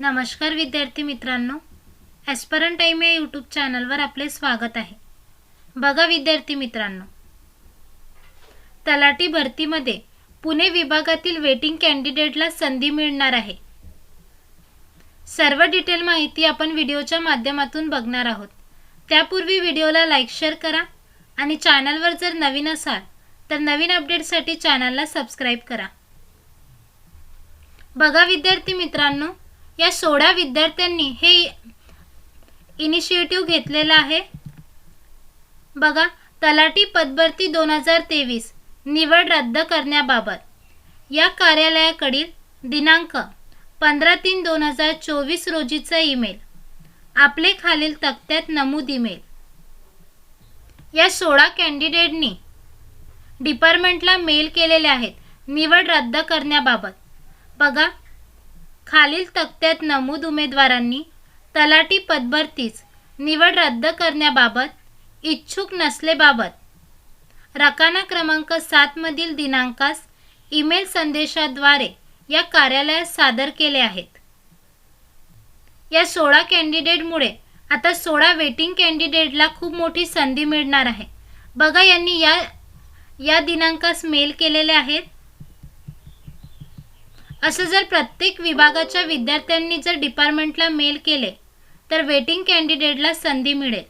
नमस्कार विद्यार्थी मित्रांनो. ॲस्परन टाईम या यूट्यूब चॅनलवर आपले स्वागत आहे. बघा विद्यार्थी मित्रांनो. तलाठी भरतीमध्ये पुणे विभागातील वेटिंग कॅन्डिडेटला संधी मिळणार आहे. सर्व डिटेल माहिती आपण व्हिडिओच्या माध्यमातून बघणार आहोत. त्यापूर्वी व्हिडिओला लाईक शेअर करा आणि चॅनलवर जर नवीन असाल तर नवीन अपडेटसाठी चॅनलला सबस्क्राईब करा. बघा विद्यार्थी मित्रांनो या सोळा विद्यार्थ्यांनी हे इनिशिएटिव्ह घेतलेला आहे. बघा तलाठी पदभरती दोन हजार तेवीस निवड रद्द करण्याबाबत. या कार्यालयाकडील दिनांक पंधरा तीन दोन हजार चोवीस रोजीचा ईमेल. आपले खालील तक्त्यात नमूद ईमेल. या सोळा कॅन्डिडेटनी डिपार्टमेंटला मेल केलेले आहेत. निवड रद्द करण्याबाबत. बघा खालील तक्त्यात नमूद उमेदवारांनी तलाठी पदभरतीच निवड रद्द करण्याबाबत इच्छुक नसलेबाबत रकाना क्रमांक सातमधील दिनांकास ईमेल संदेशाद्वारे या कार्यालयात सादर केले आहेत. या सोळा कॅन्डिडेटमुळे आता सोळा वेटिंग कॅन्डिडेटला खूप मोठी संधी मिळणार आहे. बघा यांनी या या दिनांकास मेल केलेले आहेत. असं जर प्रत्येक विभागाच्या विद्यार्थ्यांनी जर डिपार्टमेंटला मेल केले तर वेटिंग कॅन्डिडेटला संधी मिळेल.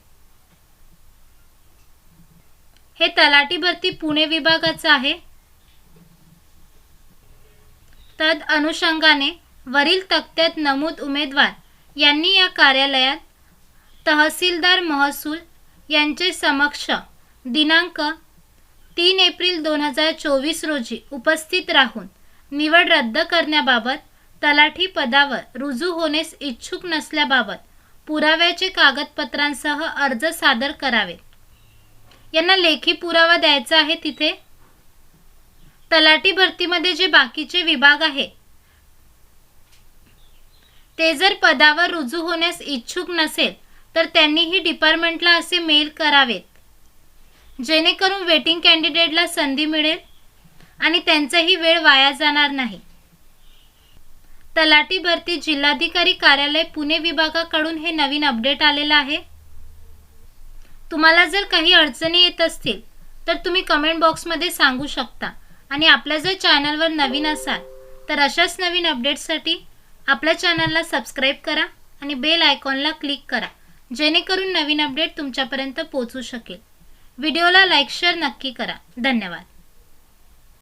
हे तलाठी भरती पुणे विभागाचं आहे. तद अनुषंगाने वरील तक्त्यात नमूद उमेदवार यांनी या कार्यालयात तहसीलदार महसूल यांचे समक्ष दिनांक तीन एप्रिल दोन हजार चोवीस रोजी उपस्थित राहून निवड रद्द करण्याबाबत तलाठी पदावर रुजू होण्यास इच्छुक नसल्याबाबत पुराव्याचे कागदपत्रांसह अर्ज सादर करावे. यांना लेखी पुरावा द्यायचा आहे तिथे? तलाठी भरतीमध्ये जे बाकीचे विभाग आहे ते जर पदावर रुजू होण्यास इच्छुक नसेल तर त्यांनीही डिपार्टमेंटला असे मेल करावेत. जेणेकरून वेटिंग कॅन्डिडेटला संधी मिळेल? आणि त्यांचाही वेळ वाया जाणार नाही. तलाठी भरती जिल्हाधिकारी कार्यालय पुणे विभागाकडून हे नवीन अपडेट आलेलं आहे. तुम्हाला जर काही अडचणी येत असतील तर तुम्ही कमेंट बॉक्समध्ये सांगू शकता. आणि आपल्या जर चॅनलवर नवीन असाल तर अशाच नवीन अपडेट्ससाठी आपल्या चॅनलला सबस्क्राईब करा आणि बेल आयकॉनला क्लिक करा. जेणेकरून नवीन अपडेट तुमच्यापर्यंत पोहोचू शकेल. व्हिडिओला लाईक शेअर नक्की करा. धन्यवाद.